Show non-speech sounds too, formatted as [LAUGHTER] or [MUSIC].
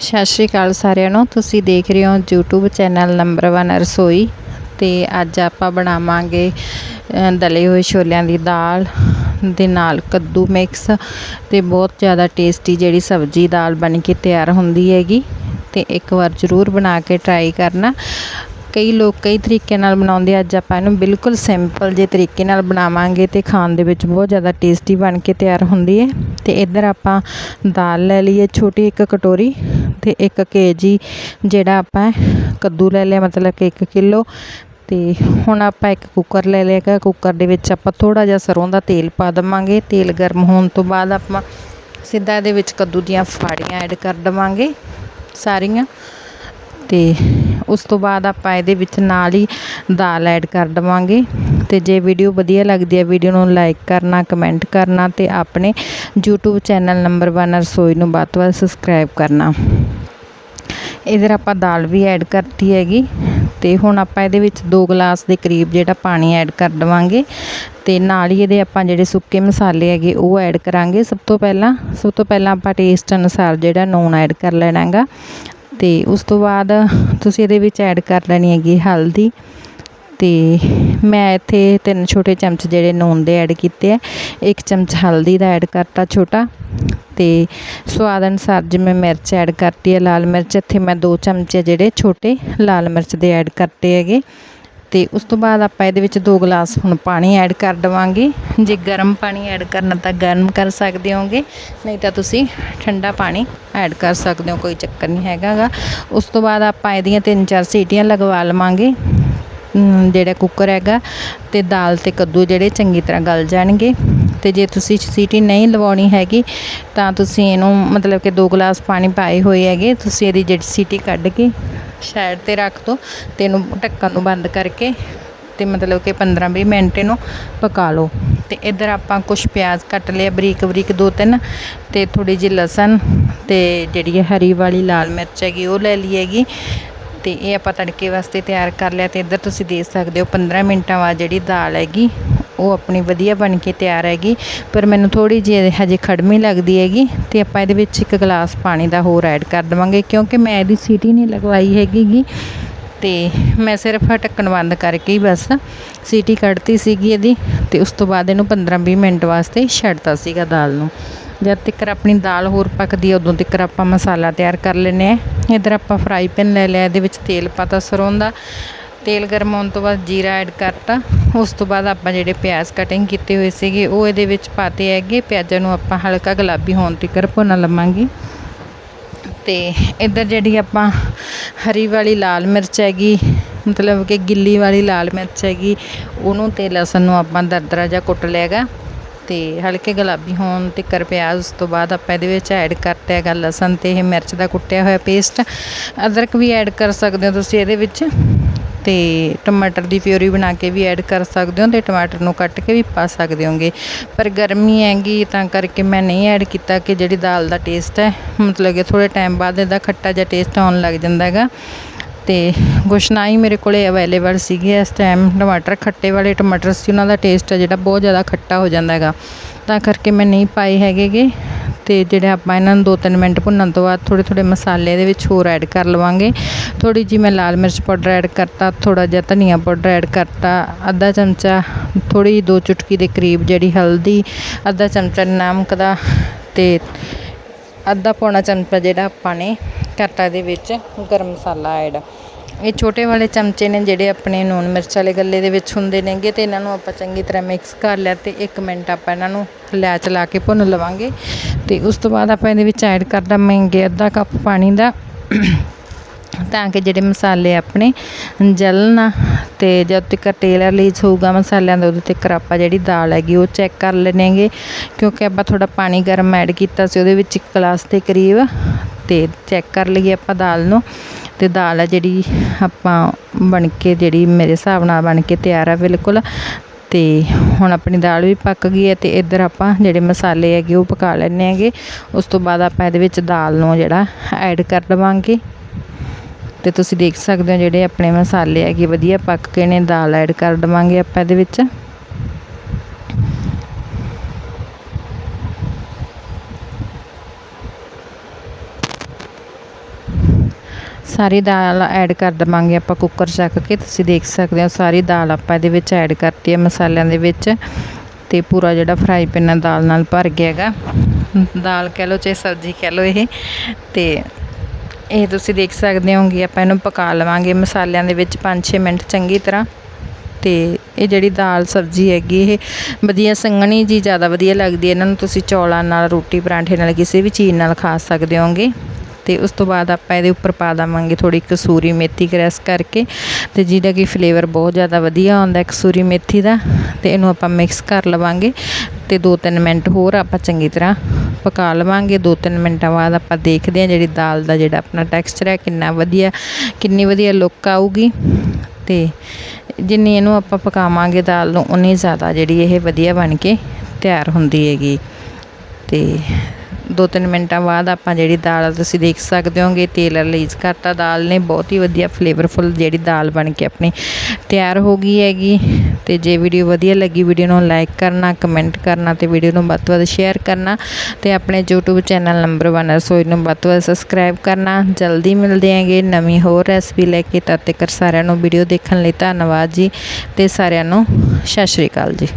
ਸਤਿ ਸ਼੍ਰੀ ਅਕਾਲ ਸਾਰਿਆਂ ਨੂੰ। ਤੁਸੀਂ ਦੇਖ ਰਹੇ ਹੋ YouTube ਚੈਨਲ ਨੰਬਰ 1 ਰਸੋਈ ਤੇ ਅੱਜ ਆਪਾਂ ਬਣਾਵਾਂਗੇ ਦਲੇ ਹੋਏ ਛੋਲਿਆਂ ਦੀ ਦਾਲ ਦੇ ਨਾਲ ਕੱਦੂ ਮਿਕਸ ਤੇ ਬਹੁਤ ਜ਼ਿਆਦਾ ਟੇਸਟੀ ਜਿਹੜੀ ਸਬਜ਼ੀ ਦਾਲ ਬਣ ਕੇ ਤਿਆਰ ਹੁੰਦੀ ਹੈਗੀ ਤੇ ਇੱਕ ਵਾਰ ਜ਼ਰੂਰ ਬਣਾ ਕੇ ਟਰਾਈ ਕਰਨਾ। ਕਈ ਲੋਕ ਕਈ ਤਰੀਕੇ ਨਾਲ ਬਣਾਉਂਦੇ ਅੱਜ ਆਪਾਂ ਇਹਨੂੰ ਬਿਲਕੁਲ ਸਿੰਪਲ ਜਿਹੇ ਤਰੀਕੇ ਨਾਲ ਬਣਾਵਾਂਗੇ ਅਤੇ ਖਾਣ ਦੇ ਵਿੱਚ ਬਹੁਤ ਜ਼ਿਆਦਾ ਟੇਸਟੀ ਬਣ ਕੇ ਤਿਆਰ ਹੁੰਦੀ ਹੈ ਅਤੇ ਇੱਧਰ ਆਪਾਂ ਦਾਲ ਲੈ ਲਈਏ, ਛੋਟੀ ਇੱਕ ਕਟੋਰੀ ਅਤੇ ਇੱਕ ਕੇ ਜੀ ਜਿਹੜਾ ਆਪਾਂ ਕੱਦੂ ਲੈ ਲਿਆ, ਮਤਲਬ ਕਿ 1 ਕਿਲੋ। ਅਤੇ ਹੁਣ ਆਪਾਂ ਇੱਕ ਕੁੱਕਰ ਲੈ ਲਿਆ ਗਾ ਕੁੱਕਰ ਦੇ ਵਿੱਚ ਆਪਾਂ ਥੋੜ੍ਹਾ ਜਿਹਾ ਸਰੋਂ ਦਾ ਤੇਲ ਪਾ ਦੇਵਾਂਗੇ। ਤੇਲ ਗਰਮ ਹੋਣ ਤੋਂ ਬਾਅਦ ਆਪਾਂ ਸਿੱਧਾ ਇਹਦੇ ਵਿੱਚ ਕੱਦੂ ਦੀਆਂ ਫਾੜੀਆਂ ਐਡ ਕਰ ਦੇਵਾਂਗੇ ਸਾਰੀਆਂ। ਤੇ ਉਸ ਤੋਂ ਬਾਅਦ ਆਪਾਂ ਇਹਦੇ ਵਿੱਚ ਨਾਲ ਹੀ ਦਾਲ ਐਡ ਕਰ ਦੇਵਾਂਗੇ। ਅਤੇ ਜੇ ਵੀਡੀਓ ਵਧੀਆ ਲੱਗਦੀ ਹੈ ਵੀਡੀਓ ਨੂੰ ਲਾਈਕ ਕਰਨਾ ਕਮੈਂਟ ਕਰਨਾ ਅਤੇ ਆਪਣੇ ਯੂਟਿਊਬ ਚੈਨਲ ਨੰਬਰ ਵਨ ਰਸੋਈ ਨੂੰ ਵੱਧ ਤੋਂ ਵੱਧ ਸਬਸਕ੍ਰਾਈਬ ਕਰਨਾ। ਇਧਰ ਆਪਾਂ ਦਾਲ ਵੀ ਐਡ ਕਰਤੀ ਹੈਗੀ ਤੇ ਹੁਣ ਆਪਾਂ ਇਹਦੇ ਵਿੱਚ 2 ਗਲਾਸ ਦੇ ਕਰੀਬ ਜਿਹੜਾ ਪਾਣੀ ਐਡ ਕਰ ਦੇਵਾਂਗੇ। ਤੇ ਨਾਲ ਹੀ ਇਹਦੇ ਆਪਾਂ ਜਿਹੜੇ ਸੁੱਕੇ ਮਸਾਲੇ ਹੈਗੇ ਉਹ ਐਡ ਕਰਾਂਗੇ। ਸਭ ਤੋਂ ਪਹਿਲਾਂ, ਸਭ ਤੋਂ ਪਹਿਲਾਂ ਆਪਾਂ ਟੇਸਟ ਅਨੁਸਾਰ ਜਿਹੜਾ ਨੂਣ ਐਡ ਕਰ ਲੈਣਾ ਅਤੇ ਉਸ ਤੋਂ ਬਾਅਦ ਤੁਸੀਂ ਇਹਦੇ ਵਿੱਚ ਐਡ ਕਰ ਲੈਣੀ ਹੈਗੀ ਹਲਦੀ ਅਤੇ ਮੈਂ ਇੱਥੇ ਤਿੰਨ ਛੋਟੇ ਚਮਚ ਜਿਹੜੇ ਨੂਣ ਦੇ ਐਡ ਕੀਤੇ ਆ। ਇੱਕ ਚਮਚ ਹਲਦੀ ਦਾ ਐਡ ਕਰਤਾ ਛੋਟਾ ਅਤੇ ਸਵਾਦ ਅਨੁਸਾਰ ਜਿਵੇਂ ਮਿਰਚ ਐਡ ਕਰਤੀ ਹੈ, ਲਾਲ ਮਿਰਚ, ਇੱਥੇ ਮੈਂ ਦੋ ਚਮਚੇ ਜਿਹੜੇ ਛੋਟੇ ਲਾਲ ਮਿਰਚ ਦੇ ਐਡ ਕਰਤੇ ਹੈਗੇ। ਅਤੇ ਉਸ ਤੋਂ ਬਾਅਦ ਆਪਾਂ ਇਹਦੇ ਵਿੱਚ ਦੋ ਗਲਾਸ ਹੁਣ ਪਾਣੀ ਐਡ ਕਰ ਦੇਵਾਂਗੇ। ਜੇ ਗਰਮ ਪਾਣੀ ਐਡ ਕਰਨਾ ਤਾਂ ਗਰਮ ਕਰ ਸਕਦੇ ਹੋਗੇ, ਨਹੀਂ ਤਾਂ ਤੁਸੀਂ ਠੰਡਾ ਪਾਣੀ ਐਡ ਕਰ ਸਕਦੇ ਹੋ, ਕੋਈ ਚੱਕਰ ਨਹੀਂ ਹੈਗਾ ਗਾ ਉਸ ਤੋਂ ਬਾਅਦ ਆਪਾਂ ਇਹਦੀਆਂ ਤਿੰਨ ਚਾਰ ਸੀਟੀਆਂ ਲਗਵਾ ਲਵਾਂਗੇ ਜਿਹੜਾ ਕੁੱਕਰ ਹੈਗਾ ਤੇ ਦਾਲ ਤੇ ਕੱਦੂ ਜਿਹੜੇ ਚੰਗੀ ਤਰ੍ਹਾਂ ਗਲ ਜਾਣਗੇ। ਤੇ ਜੇ ਤੁਸੀਂ ਸੀਟੀ ਨਹੀਂ ਲਵਾਉਣੀ ਹੈਗੀ, ਤਾਂ ਤੁਸੀਂ ਇਹਨੂੰ ਮਤਲਬ ਕਿ ਦੋ ਗਲਾਸ ਪਾਣੀ ਪਾਏ ਹੋਏ ਹੈਗੇ, ਤੁਸੀਂ ਇਹਦੀ ਜਿਹੜੀ ਸੀਟੀ ਕੱਢ ਕੇ ਸਾਈਡ ਤੇ ਰੱਖ ਦਿਓ ਤੇ ਇਹਨੂੰ ਢੱਕਣ ਨੂੰ ਬੰਦ ਕਰਕੇ ਤੇ ਮਤਲਬ ਕਿ 15-20 ਮਿੰਟ ਇਹਨੂੰ ਪਕਾ ਲਓ। ਤੇ ਇੱਧਰ ਆਪਾਂ ਕੁਝ ਪਿਆਜ਼ ਕੱਟ ਲਿਆ ਬਰੀਕ ਬਰੀਕ ਦੋ ਤਿੰਨ ਤੇ ਥੋੜੀ ਜਿਹੀ ਲਸਣ ਤੇ ਜਿਹੜੀ ਇਹ ਹਰੀ ਵਾਲੀ ਲਾਲ ਮਿਰਚ ਹੈਗੀ ਉਹ ਲੈ ਲਈ ਹੈਗੀ। ਤੇ ਇਹ ਆਪਾਂ ਤੜਕੇ ਵਾਸਤੇ ਤਿਆਰ ਕਰ ਲਿਆ ਤੇ ਇੱਧਰ ਤੁਸੀਂ ਦੇਖ ਸਕਦੇ ਹੋ 15 ਮਿੰਟਾਂ ਬਾਅਦ ਜਿਹੜੀ ਦਾਲ ਹੈਗੀ ਉਹ ਆਪਣੀ ਵਧੀਆ ਬਣ ਕੇ ਤਿਆਰ ਹੈਗੀ, ਪਰ ਮੈਨੂੰ ਥੋੜੀ ਜਿਹੀ ਹਜੇ ਖੜਮੀ ਲੱਗਦੀ ਹੈਗੀ ਤੇ ਆਪਾਂ ਇਹਦੇ ਵਿੱਚ ਇੱਕ ਗਲਾਸ ਪਾਣੀ ਦਾ ਹੋਰ ਐਡ ਕਰ ਦੇਵਾਂਗੇ, ਕਿਉਂਕਿ ਮੈਂ ਇਹਦੀ ਸੀਟੀ ਨਹੀਂ ਲਗਵਾਈ ਹੈਗੀ ਗੀ ਤੇ ਮੈਂ ਸਿਰਫ ਢੱਕਣ ਬੰਦ ਕਰਕੇ ਹੀ ਬਸ ਸੀਟੀ ਕੱਢਤੀ ਸੀਗੀ ਇਹਦੀ ਤੇ ਉਸ ਤੋਂ ਬਾਅਦ ਇਹਨੂੰ 15-20 ਮਿੰਟ ਵਾਸਤੇ ਛੱਡਤਾ ਸੀਗਾ ਦਾਲ ਨੂੰ। ਜਦ ਤੱਕ ਆਪਣੀ ਦਾਲ ਹੋਰ ਪੱਕਦੀ ਹੈ, ਉਦੋਂ ਤੱਕ ਆਪਾਂ ਮਸਾਲਾ ਤਿਆਰ ਕਰ ਲੈਨੇ ਆ ਇਧਰ ਆਪਾਂ ਫਰਾਈ ਪੈਨ ਲੈ ਲਿਆ, ਇਹਦੇ ਵਿੱਚ ਤੇਲ ਪਾਤਾ ਸਰੋਂ ਦਾ। ਤੇਲ ਗਰਮ ਹੋਣ ਤੋਂ ਬਾਅਦ ਜੀਰਾ ਐਡ ਕਰਤਾ। ਉਸ ਤੋਂ ਬਾਅਦ ਆਪਾਂ ਜਿਹੜੇ ਪਿਆਜ਼ ਕਟਿੰਗ ਕੀਤੇ ਹੋਏ ਸੀਗੇ, ਉਹ ਇਹਦੇ ਵਿੱਚ ਪਾਤੇ ਹੈਗੇ। ਪਿਆਜ਼ਾਂ ਨੂੰ ਆਪਾਂ ਹਲਕਾ ਗੁਲਾਬੀ ਹੋਣ ਤੱਕ ਭੁੰਨ ਲਵਾਂਗੇ। ਤੇ ਇੱਧਰ ਜਿਹੜੀ ਆਪਾਂ ਹਰੀ ਵਾਲੀ ਲਾਲ ਮਿਰਚ ਹੈਗੀ, ਮਤਲਬ ਕਿ ਗਿੱਲੀ ਵਾਲੀ ਲਾਲ ਮਿਰਚ ਹੈਗੀ, ਉਹਨੂੰ ਤੇ ਲਸਣ ਨੂੰ ਆਪਾਂ ਦਰਦਰਾ ਜਿਹਾ ਕੁੱਟ ਲਿਆਗਾ ਤੇ ਹਲਕੇ ਗੁਲਾਬੀ ਹੋਣ ਤੱਕ ਪਿਆਜ਼, ਉਸ ਤੋਂ ਬਾਅਦ ਆਪਾਂ ਇਹਦੇ ਵਿੱਚ ਐਡ ਕਰਤਾ ਹੈਗਾ ਲਸਣ ਤੇ ਇਹ ਮਿਰਚ ਦਾ ਕੁੱਟਿਆ ਹੋਇਆ ਪੇਸਟ ਅਦਰਕ ਵੀ ਐਡ ਕਰ ਸਕਦੇ ਹੋ ਤੁਸੀਂ ਇਹਦੇ ਵਿੱਚ। ਅਤੇ ਟਮਾਟਰ ਦੀ ਪਿਊਰੀ ਬਣਾ ਕੇ ਵੀ ਐਡ ਕਰ ਸਕਦੇ ਹੋ ਅਤੇ ਟਮਾਟਰ ਨੂੰ ਕੱਟ ਕੇ ਵੀ ਪਾ ਸਕਦੇ ਹੋਗੇ। ਪਰ ਗਰਮੀ ਹੈਗੀ ਤਾਂ ਕਰਕੇ ਮੈਂ ਨਹੀਂ ਐਡ ਕੀਤਾ ਕਿ ਜਿਹੜੀ ਦਾਲ ਦਾ ਟੇਸਟ ਹੈ। ਮਤਲਬ ਕਿ ਥੋੜ੍ਹੇ ਟਾਈਮ ਬਾਅਦ ਇਹਦਾ ਖੱਟਾ ਜਿਹਾ ਟੇਸਟ ਆਉਣ ਲੱਗ ਜਾਂਦਾ ਹੈਗਾ। ਅਤੇ ਕੁਛ ਨਾ ਹੀ ਮੇਰੇ ਕੋਲੇ ਅਵੇਲੇਬਲ ਸੀਗੇ ਇਸ ਟਾਈਮ ਟਮਾਟਰ। ਖੱਟੇ ਵਾਲੇ ਟਮਾਟਰ ਸੀ, ਉਹਨਾਂ ਦਾ ਟੇਸਟ ਹੈ ਜਿਹੜਾ ਬਹੁਤ ਜ਼ਿਆਦਾ ਖੱਟਾ ਹੋ ਜਾਂਦਾ ਹੈਗਾ। ਤਾਂ ਕਰਕੇ ਮੈਂ ਨਹੀਂ ਪਾਏ ਹੈਗੇਗੇ। ਅਤੇ ਜਿਹੜੇ ਆਪਾਂ ਇਹਨਾਂ ਨੂੰ 2-3 ਮਿੰਟ ਭੁੰਨਣ ਤੋਂ ਬਾਅਦ ਥੋੜ੍ਹੇ ਥੋੜ੍ਹੇ ਮਸਾਲੇ ਇਹਦੇ ਵਿੱਚ ਹੋਰ ਐਡ ਕਰ ਲਵਾਂਗੇ। ਥੋੜ੍ਹੀ ਜਿਹੀ ਮੈਂ ਲਾਲ ਮਿਰਚ ਪਾਊਡਰ ਐਡ ਕਰਤਾ, ਥੋੜ੍ਹਾ ਜਿਹਾ ਧਨੀਆ ਪਾਊਡਰ ਐਡ ਕਰਤਾ, ਅੱਧਾ ਚਮਚਾ ਥੋੜ੍ਹੀ ਜਿਹੀ ਦੋ ਚੁਟਕੀ ਦੇ ਕਰੀਬ ਜਿਹੜੀ ਹਲਦੀ, ਅੱਧਾ ਚਮਚਾ ਨਮਕ ਦਾ ਅਤੇ ਅੱਧਾ ਪੌਣਾ ਚਮਚਾ ਜਿਹੜਾ ਆਪਾਂ ਨੇ ਕਰਤਾ ਇਹਦੇ ਵਿੱਚ ਗਰਮ ਮਸਾਲਾ ਐਡ ਇਹ ਛੋਟੇ ਵਾਲੇ ਚਮਚੇ ਨੇ ਜਿਹੜੇ ਆਪਣੇ ਨੂਨ ਮਿਰਚ ਵਾਲੇ ਗੱਲੇ ਦੇ ਵਿੱਚ ਹੁੰਦੇ ਨੇਗੇ ਅਤੇ ਇਹਨਾਂ ਨੂੰ ਆਪਾਂ ਚੰਗੀ ਤਰ੍ਹਾਂ ਮਿਕਸ ਕਰ ਲਿਆ ਅਤੇ ਇੱਕ ਮਿੰਟ ਆਪਾਂ ਇਹਨਾਂ ਨੂੰ ਹਿਲਾ ਚਲਾ ਕੇ ਭੁੰਨ ਲਵਾਂਗੇ। ਅਤੇ ਉਸ ਤੋਂ ਬਾਅਦ ਆਪਾਂ ਇਹਦੇ ਵਿੱਚ ਐਡ ਕਰ ਦਵਾਂਗੇ ਅੱਧਾ ਕੱਪ ਪਾਣੀ ਦਾ [CLEARS THROAT] ਤਾਂ ਕਿ ਜਿਹੜੇ ਮਸਾਲੇ ਆਪਣੇ ਜਲਣ ਨਾ ਤੇ ਜਦ ਤੱਕ ਤੇਲ ਰਿਲੀਜ਼ ਹੋਊਗਾ ਮਸਾਲਿਆਂ ਦਾ ਉਦੋਂ ਤੱਕ ਆਪਾਂ ਜਿਹੜੀ ਦਾਲ ਹੈਗੀ ਉਹ ਚੈੱਕ ਕਰ ਲੈਣੇਗੇ। ਕਿਉਂਕਿ ਆਪਾਂ ਥੋੜਾ ਪਾਣੀ ਗਰਮ ਐਡ ਕੀਤਾ ਸੀ ਉਹਦੇ ਵਿੱਚ ਇੱਕ ਗਲਾਸ ਦੇ ਕਰੀਬ ਅਤੇ ਚੈੱਕ ਕਰ ਲਈਏ ਆਪਾਂ ਦਾਲ ਨੂੰ। ਅਤੇ ਦਾਲ ਆ ਜਿਹੜੀ ਆਪਾਂ ਬਣ ਕੇ ਜਿਹੜੀ ਮੇਰੇ ਹਿਸਾਬ ਨਾਲ ਬਣ ਕੇ ਤਿਆਰ ਆ ਬਿਲਕੁਲ। ਅਤੇ ਹੁਣ ਆਪਣੀ ਦਾਲ ਵੀ ਪੱਕ ਗਈ ਹੈ ਅਤੇ ਇੱਧਰ ਆਪਾਂ ਜਿਹੜੇ ਮਸਾਲੇ ਹੈਗੇ ਉਹ ਪਕਾ ਲੈਂਦੇ ਹੈਗੇ। ਉਸ ਤੋਂ ਬਾਅਦ ਆਪਾਂ ਇਹਦੇ ਵਿੱਚ ਦਾਲ ਨੂੰ ਜਿਹੜਾ ਐਡ ਕਰ ਦੇਵਾਂਗੇ ਅਤੇ ਤੁਸੀਂ ਦੇਖ ਸਕਦੇ ਹੋ ਜਿਹੜੇ ਆਪਣੇ ਮਸਾਲੇ ਹੈਗੇ ਵਧੀਆ ਪੱਕ ਗਏ ਨੇ, ਦਾਲ ਐਡ ਕਰ ਦੇਵਾਂਗੇ ਆਪਾਂ ਇਹਦੇ ਵਿੱਚ। ਸਾਰੀ ਦਾਲ ਐਡ ਕਰ ਦੇਵਾਂਗੇ ਆਪਾਂ ਕੁੱਕਰ ਚੱਕ ਕੇ, ਤੁਸੀਂ ਦੇਖ ਸਕਦੇ ਹੋ ਸਾਰੀ ਦਾਲ ਆਪਾਂ ਇਹਦੇ ਵਿੱਚ ਐਡ ਕਰਤੀ ਹੈ ਮਸਾਲਿਆਂ ਦੇ ਵਿੱਚ ਤੇ ਪੂਰਾ ਜਿਹੜਾ ਫਰਾਈ ਪੈਨ ਆ ਦਾਲ ਨਾਲ ਭਰ ਗਿਆ ਹੈਗਾ। ਦਾਲ ਕਹਿ ਲਓ ਚਾਹੇ ਸਬਜ਼ੀ ਕਹਿ ਲਓ ਇਹ। ਤੇ ਇਹ ਤੁਸੀਂ ਦੇਖ ਸਕਦੇ ਹੋਗੇ ਆਪਾਂ ਇਹਨੂੰ ਪਕਾ ਲਵਾਂਗੇ ਮਸਾਲਿਆਂ ਦੇ ਵਿੱਚ 5-6 ਮਿੰਟ ਚੰਗੀ ਤਰ੍ਹਾਂ। ਤੇ ਇਹ ਜਿਹੜੀ ਦਾਲ ਸਬਜ਼ੀ ਹੈਗੀ ਇਹ ਵਧੀਆ ਸੰਘਣੀ ਜੀ ਜ਼ਿਆਦਾ ਵਧੀਆ ਲੱਗਦੀ ਹੈ। ਇਹਨਾਂ ਨੂੰ ਤੁਸੀਂ ਚੌਲਾਂ ਨਾਲ, ਰੋਟੀ ਪਰਾਂਠੇ ਨਾਲ, ਕਿਸੇ ਵੀ ਚੀਜ਼ ਨਾਲ ਖਾ ਸਕਦੇ ਹੋਗੇ ਤੇ ਉਸ ਤੋਂ ਬਾਅਦ ਆਪਾਂ ਇਹਦੇ ਉੱਪਰ ਪਾ ਦੇਵਾਂਗੇ ਥੋੜੀ ਕਸੂਰੀ ਮੇਥੀ ਕਰੈਸ ਕਰਕੇ ਤੇ ਜਿਹਦਾ ਕਿ ਫਲੇਵਰ ਬਹੁਤ ਜ਼ਿਆਦਾ ਵਧੀਆ ਆਉਂਦਾ ਕਸੂਰੀ ਮੇਥੀ ਦਾ ਤੇ ਇਹਨੂੰ ਆਪਾਂ ਮਿਕਸ ਕਰ ਲਵਾਂਗੇ ਤੇ 2-3 ਮਿੰਟ ਹੋਰ ਆਪਾਂ ਚੰਗੀ ਤਰ੍ਹਾਂ ਪਕਾ ਲਵਾਂਗੇ। 2-3 ਮਿੰਟਾਂ ਬਾਅਦ ਆਪਾਂ ਦੇਖਦੇ ਹਾਂ ਜਿਹੜੀ ਦਾਲ ਦਾ ਜਿਹੜਾ ਆਪਣਾ ਟੈਕਸਚਰ ਹੈ ਕਿੰਨਾ ਵਧੀਆ, ਕਿੰਨੀ ਵਧੀਆ ਲੁੱਕ ਆਊਗੀ ਤੇ ਜਿੰਨੀ ਇਹਨੂੰ ਆਪਾਂ ਪਕਾਵਾਂਗੇ ਦਾਲ ਨੂੰ, ਉਨੀ ਜ਼ਿਆਦਾ ਜਿਹੜੀ ਇਹ ਵਧੀਆ ਬਣ ਕੇ ਤਿਆਰ ਹੁੰਦੀ ਹੈਗੀ। ਤੇ ਦੋ ਤਿੰਨ ਮਿੰਟਾਂ ਬਾਅਦ ਆਪਾਂ ਜਿਹੜੀ ਦਾਲ ਤੁਸੀਂ ਦੇਖ ਸਕਦੇ ਹੋਗੇ, ਤੇਲ ਰਿਲੀਜ਼ ਕਰਤਾ। ਦਾਲ ਨੇ ਬਹੁਤ ਹੀ ਵਧੀਆ ਫਲੇਵਰਫੁਲ ਜਿਹੜੀ ਦਾਲ ਬਣ ਕੇ ਆਪਣੀ ਤਿਆਰ ਹੋ ਗਈ ਹੈਗੀ। ਤੇ ਜੇ ਵੀਡੀਓ ਵਧੀਆ ਲੱਗੀ, ਵੀਡੀਓ ਨੂੰ ਲਾਈਕ ਕਰਨਾ ਕਮੈਂਟ ਕਰਨਾ ਤੇ ਵੀਡੀਓ ਨੂੰ ਵੱਧ ਤੋਂ ਵੱਧ ਸ਼ੇਅਰ ਕਰਨਾ ਤੇ ਆਪਣੇ YouTube ਚੈਨਲ ਨੰਬਰ 1 ਰਸੋਈ ਨੂੰ ਵੱਧ ਤੋਂ ਵੱਧ ਸਬਸਕ੍ਰਾਈਬ ਕਰਨਾ। ਜਲਦੀ ਮਿਲਦੇ ਆਂਗੇ ਨਵੀਂ ਹੋਰ ਰੈਸਪੀ ਲੈ ਕੇ। ਤਦ ਤੱਕ ਸਾਰਿਆਂ ਨੂੰ ਵੀਡੀਓ ਦੇਖਣ ਲਈ ਧੰਨਵਾਦ ਜੀ। ਤੇ ਸਾਰਿਆਂ ਨੂੰ ਸਤਿ ਸ਼੍ਰੀ ਅਕਾਲ ਜੀ।